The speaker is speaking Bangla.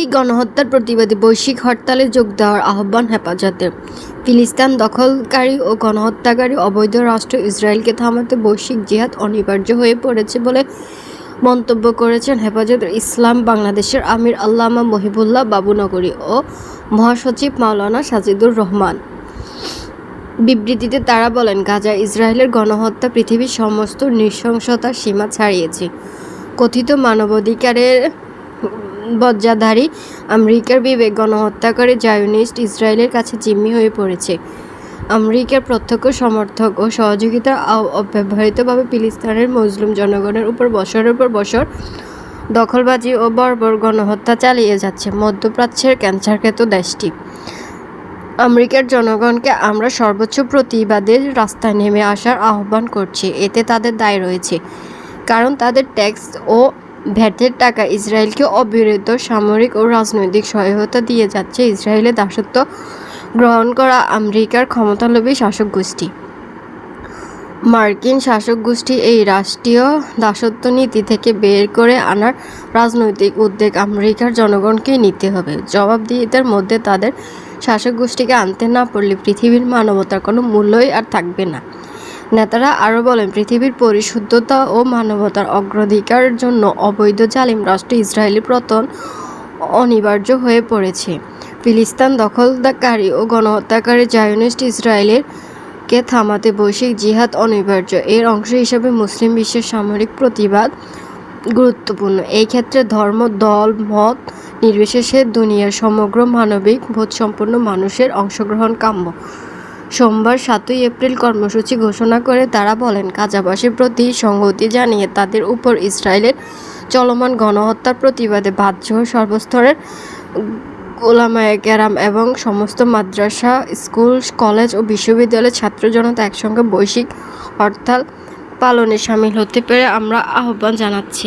ইসরায়েলি গণহত্যার প্রতিবাদে বৈশ্বিক হরতালে যোগ দেওয়ার আহ্বান হেফাজতের ফিলিস্তিন দখলকারী ও গণহত্যাকারী অবৈধ রাষ্ট্র ইসরায়েলকে থামাতে বৈশ্বিক জিহাদ অনিবার্য হয়ে পড়েছে বলে মন্তব্য করেছেন হেফাজতের ইসলাম বাংলাদেশের আমির আল্লামা মহিবুল্লাহ বাবুনগরী ও মহাসচিব মাওলানা সাজিদুর রহমান। বিবৃতিতে তারা বলেন, গাজা ইসরায়েলের গণহত্যা পৃথিবীর সমস্ত নৃশংসতার সীমা ছাড়িয়েছে। কথিত মানবাধিকারের বজ্জাধারী আমেরিকার বিবেক গণহত্যাকারী জায়নিস্ট ইসরায়েলের কাছে জিম্মি হয়ে পড়েছে। আমেরিকার প্রত্যক্ষ সমর্থক ও সহযোগিতা অব্যবহৃতভাবে ফিলিস্তিনের মুসলিম জনগণের উপর বছরের পর বছর দখলবাজি ও বর্বর গণহত্যা চালিয়ে যাচ্ছে মধ্যপ্রাচ্যের ক্যান্সারখ্যাত দেশটি। আমেরিকার জনগণকে আমরা সর্বোচ্চ প্রতিবাদের রাস্তায় নেমে আসার আহ্বান করছি। এতে তাদের দায় রয়েছে। কারণ তাদের ট্যাক্স ও ভ্যাটের টাকা ইসরায়েলকে অবিরত সামরিক ও রাজনৈতিক সহায়তা দিয়ে যাচ্ছে ইসরায়েলের দাসত্ব গ্রহণ করা আমেরিকার ক্ষমতালোভী শাসক গোষ্ঠী। মার্কিন শাসক গোষ্ঠী এই রাষ্ট্রীয় দাসত্ব নীতি থেকে বের করে আনার রাজনৈতিক উদ্যোগ আমেরিকার জনগণকেই নিতে হবে। জবাবদিহিতার মধ্যে তাদের শাসক গোষ্ঠীকে আনতে না পারলে পৃথিবীর মানবতার কোনো মূল্যই আর থাকবে না। নেতারা আরও বলেন, পৃথিবীর পরিশুদ্ধতা ও মানবতার অগ্রাধিকারের জন্য অবৈধ জালিম রাষ্ট্র ইসরায়েলি পতন অনিবার্য হয়ে পড়েছে। ফিলিস্তিন দখলদারকারী ও গণহত্যাকারী জায়নিস্ট ইসরায়েলের কে থামাতে বৈশ্বিক জিহাদ অনিবার্য। এর অংশ হিসেবে মুসলিম বিশ্বের সামরিক প্রতিবাদ গুরুত্বপূর্ণ। এই ক্ষেত্রে ধর্ম, দল, মত নির্বিশেষে দুনিয়ার সমগ্র মানবিক বোধসম্পন্ন মানুষের অংশগ্রহণ কাম্য। সোমবার সাতই এপ্রিল কর্মসূচি ঘোষণা করে তারা বলেন, কাজাবাসীর প্রতি সংহতি জানিয়ে তাদের উপর ইসরায়েলের চলমান গণহত্যার প্রতিবাদে বাধ্য সর্বস্তরের ওলামায়ে ক্যারাম এবং সমস্ত মাদ্রাসা, স্কুল, কলেজ ও বিশ্ববিদ্যালয়ের ছাত্র জনতা একসঙ্গে বৈশ্বিক হরতাল পালনে সামিল হতে পেরে আমরা আহ্বান জানাচ্ছি।